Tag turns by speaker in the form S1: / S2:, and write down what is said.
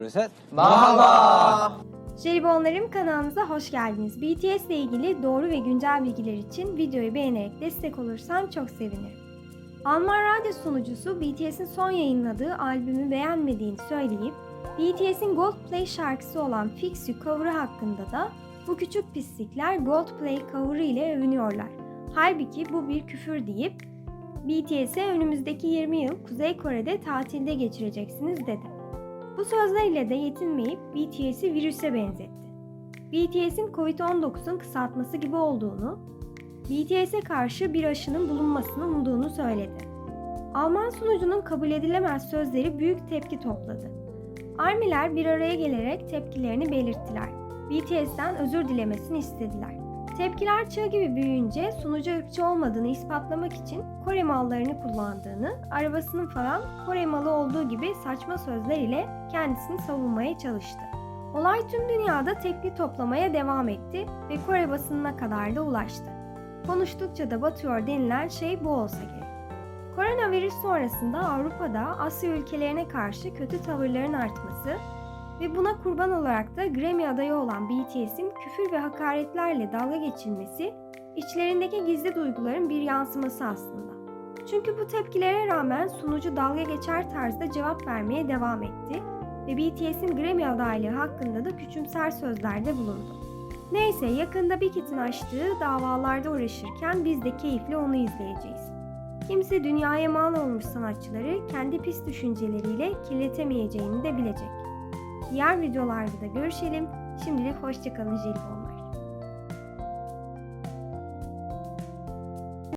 S1: Reset.
S2: Merhaba.
S3: Jelibonlarım kanalımıza hoş geldiniz. BTS ile ilgili doğru ve güncel bilgiler için videoyu beğenerek destek olursan çok sevinirim. Alman radyo sunucusu BTS'in son yayınladığı albümü beğenmediğini söyleyip BTS'in Gold Play şarkısı olan Fix You cover'ı hakkında da bu küçük pislikler Gold Play cover'ı ile övünüyorlar. Halbuki bu bir küfür deyip BTS'e önümüzdeki 20 yıl Kuzey Kore'de tatilde geçireceksiniz dedi. Bu sözlerle de yetinmeyip BTS'i virüse benzetti. BTS'in Covid-19'un kısaltması gibi olduğunu, BTS'e karşı bir aşının bulunmasını umduğunu söyledi. Alman sunucunun kabul edilemez sözleri büyük tepki topladı. Armiler bir araya gelerek tepkilerini belirttiler. BTS'ten özür dilemesini istediler. Tepkiler çığ gibi büyüyünce sunucu ırkçı olmadığını ispatlamak için Kore mallarını kullandığını, arabasının falan Kore malı olduğu gibi saçma sözler ile kendisini savunmaya çalıştı. Olay tüm dünyada tepki toplamaya devam etti ve Kore basınına kadar da ulaştı. Konuştukça da batıyor denilen şey bu olsa gerek. Koronavirüs sonrasında Avrupa'da Asya ülkelerine karşı kötü tavırların artması ve buna kurban olarak da Grammy adayı olan BTS'in küfür ve hakaretlerle dalga geçilmesi içlerindeki gizli duyguların bir yansıması aslında. Çünkü bu tepkilere rağmen sunucu dalga geçer tarzda cevap vermeye devam etti ve BTS'in Grammy adaylığı hakkında da küçümser sözlerde bulundu. Neyse yakında Big Hit'in açtığı davalarda uğraşırken biz de keyifle onu izleyeceğiz. Kimse dünyaya mal olmuş sanatçıları kendi pis düşünceleriyle kirletemeyeceğini de bilecek. Diğer videolarda da görüşelim. Şimdilik hoşçakalın jelibon.